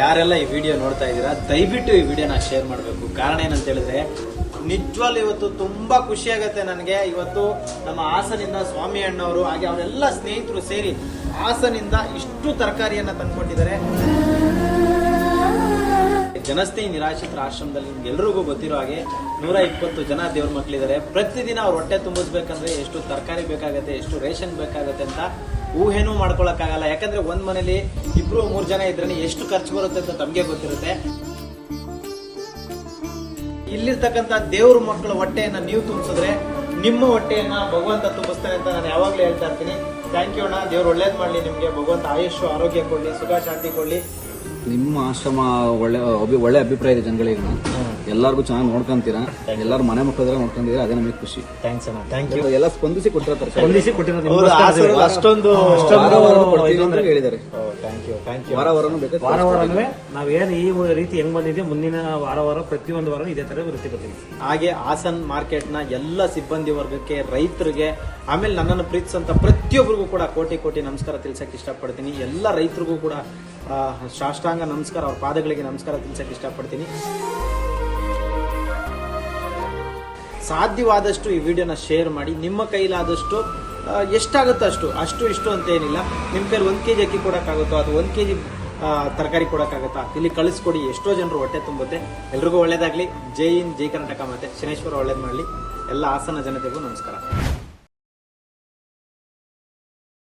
ಯಾರೆಲ್ಲ ಈ ವಿಡಿಯೋ ನೋಡ್ತಾ ಇದ್ದೀರಾ, ದಯವಿಟ್ಟು ಈ ವಿಡಿಯೋನ ಶೇರ್ ಮಾಡಬೇಕು. ಕಾರಣ ಏನಂತ ಹೇಳಿದ್ರೆ, ನಿಜವಾಗ್ಲೂ ಇವತ್ತು ತುಂಬಾ ಖುಷಿ ಆಗತ್ತೆ ನನಗೆ. ಇವತ್ತು ನಮ್ಮ ಹಾಸನಿಂದ ಸ್ವಾಮಿ ಅಣ್ಣವರು, ಹಾಗೆ ಅವರೆಲ್ಲ ಸ್ನೇಹಿತರು ಸೇರಿ ಹಾಸನಿಂದ ಇಷ್ಟು ತರಕಾರಿಯನ್ನ ತಂದ್ಕೊಂಡಿದ್ದಾರೆ ಜನಸ್ನೇಹಿ ನಿರಾಶ್ರಿತರ ಆಶ್ರಮದಲ್ಲಿ ಎಲ್ರಿಗೂ ಗೊತ್ತಿರೋ ಹಾಗೆ ನೂರ ಇಪ್ಪತ್ತು ಜನ ದೇವ್ರ ಮಕ್ಕಳಿದ್ದಾರೆ ಪ್ರತಿದಿನ ಅವ್ರ ಹೊಟ್ಟೆ ತುಂಬಿಸ್ಬೇಕಂದ್ರೆ ಎಷ್ಟು ತರಕಾರಿ ಬೇಕಾಗತ್ತೆ, ಎಷ್ಟು ರೇಷನ್ ಬೇಕಾಗತ್ತೆ ಅಂತ ಊಹೆನೂ ಮಾಡ್ಕೊಳಕ್ಕಾಗಲ್ಲ. ಯಾಕಂದ್ರೆ ಒಂದ್ ಮನೇಲಿ ಇಬ್ರು ಮೂರ್ ಜನ ಇದ್ರೆ ಎಷ್ಟು ಖರ್ಚು ಬರುತ್ತೆ ಅಂತ ತಮಗೆ ಗೊತ್ತಿರುತ್ತೆ. ಇಲ್ಲಿರ್ತಕ್ಕಂಥ ದೇವ್ರ ಮಕ್ಕಳ ಹೊಟ್ಟೆಯನ್ನ ನೀವು ತುಂಬಿಸಿದ್ರೆ ನಿಮ್ಮ ಹೊಟ್ಟೆಯನ್ನ ಭಗವಂತ ತುಂಬಿಸ್ತಾನೆ ಅಂತ ನಾನು ಯಾವಾಗಲೂ ಹೇಳ್ತಾ ಇರ್ತೀನಿ. ಥ್ಯಾಂಕ್ ಯು ಅಣ್ಣ. ದೇವ್ರು ಒಳ್ಳೇದ್ ಮಾಡ್ಲಿ ನಿಮ್ಗೆ. ಭಗವಂತ ಆಯುಷ್ ಆರೋಗ್ಯ ಕೊಡ್ಲಿ ಸುಖ ಶಾಂತಿ ಕೊಡ್ಲಿ. ನಿಮ್ಮ ಆಶ್ರಮ ಒಳ್ಳೆ ಅಭಿ ಒಳ್ಳೆ ಅಭಿಪ್ರಾಯ ಇದೆ ಜನಗಳಿಗೆ. ಎಲ್ಲರಿಗೂ ಚೆನ್ನಾಗಿ ನೋಡ್ಕೊಂತೀರಾ? ಎಲ್ಲರೂ ಮನೆ ಮಕ್ಕಳ ನೋಡ್ಕೊಂತೀರ ಅದೇ ನಮಗೆ ಖುಷಿ. ಥ್ಯಾಂಕ್ಸ್ ಅಣ್ಣ. ಥ್ಯಾಂಕ್ ಯು ಎಲ್ಲ ಸ್ಪಂದಿಸಿ ಕೊಟ್ಟಿರ್ತಾರೆ ಸ್ಪಂದಿಸಿ ಕೊಟ್ಟಿರೋದು ಅಷ್ಟೊಂದು ಹೇಳಿದ್ದಾರೆ. ಥ್ಯಾಂಕ್ ಯು ಥ್ಯಾಂಕ್ ಯು ವಾರ ವಾರನೂ ಬೇಕಾದ್ರೆ ವಾರ ವಾರನೂ ನಾವೇನು ಈ ರೀತಿ ಹೆಂಗ್ ಬಂದಿದೆ ಮುಂದಿನ ವಾರ ವಾರ ಪ್ರತಿಯೊಂದು ವಾರ ಇದೇ ತರ ವೃತ್ತಿ ಬರ್ತೀವಿ ಹಾಗೆ ಹಾಸನ್ ಮಾರ್ಕೆಟ್ನ ಎಲ್ಲ ಸಿಬ್ಬಂದಿ ವರ್ಗಕ್ಕೆ ರೈತರಿಗೆ ಆಮೇಲೆ ನನ್ನನ್ನು ಪ್ರೀತಿಸಂತ ಪ್ರತಿಯೊಬ್ಬರಿಗೂ ಕೂಡ ಕೋಟಿ ಕೋಟಿ ನಮಸ್ಕಾರ ತಿಳ್ಸಕ್ ಇಷ್ಟಪಡ್ತೀನಿ. ಎಲ್ಲ ರೈತರಿಗೂ ಕೂಡ ಸಾಷ್ಟಾಂಗ ನಮಸ್ಕಾರ ಅವ್ರ ಪಾದಗಳಿಗೆ ನಮಸ್ಕಾರ ತಿಳ್ಸಕ್ ಇಷ್ಟಪಡ್ತೀನಿ. ಸಾಧ್ಯವಾದಷ್ಟು ಈ ವಿಡಿಯೋನ ಶೇರ್ ಮಾಡಿ, ನಿಮ್ಮ ಕೈಲಾದಷ್ಟು ಎಷ್ಟಾಗುತ್ತೋ ಅಷ್ಟು ಅಷ್ಟು ಇಷ್ಟು ಅಂತ ಏನಿಲ್ಲ ನಿಮ್ಮ ಕೈಲಿ ಒಂದು ಕೆ ಜಿ ಅಕ್ಕಿ ಕೊಡೋಕ್ಕಾಗುತ್ತೋ, ಅದು ಒಂದು ಕೆ ಜಿ ತರಕಾರಿ ಕೊಡೋಕ್ಕಾಗುತ್ತಾ ಇಲ್ಲಿ ಕಳಿಸ್ಕೊಡಿ. ಎಷ್ಟೋ ಜನರು ಹೊಟ್ಟೆ ತುಂಬುತ್ತೆ. ಎಲ್ರಿಗೂ ಒಳ್ಳೇದಾಗಲಿ. ಜೈ ಇನ್ ಜೈ ಕರ್ನಾಟಕ ಮತ್ತು ಶನೇಶ್ವರ ಒಳ್ಳೇದು ಮಾಡಲಿ. ಎಲ್ಲ ಹಾಸನ ಜನತೆಗೂ ನಮಸ್ಕಾರ.